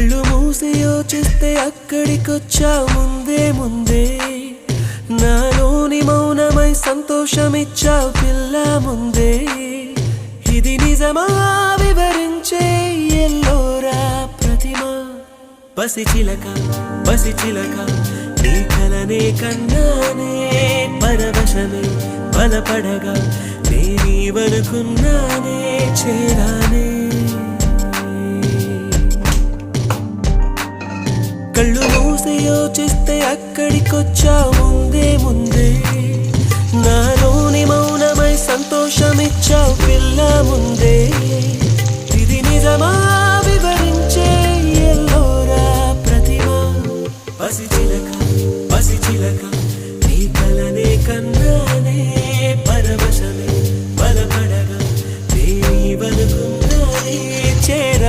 కళ్ళు మూసి యోచిస్తే అక్కడికొచ్చా ముందే ముందే. నాలోని మౌనమై సంతోషమిచ్చావు పిల్ల ముందే. ఇది నిజమా? వివరించే ఎల్లోరా ప్రతిమ. పసిచిలక పసిచిలక నీ కలనే కన్నానే. పరవశమే బలపడగా నేనీవనుకున్నానే చేరా కళ్ళు మూసి యోచిస్తే అక్కడికొచ్చా ముందే ముందే. నాలోని మౌనమై సంతోషమిచ్చావు పిల్ల ముందే. ఇది నిజమా? వివరించే ఎల్లోరా ప్రతిమ. పసి చిలక పసి చిలక నీ కలనే కన్నా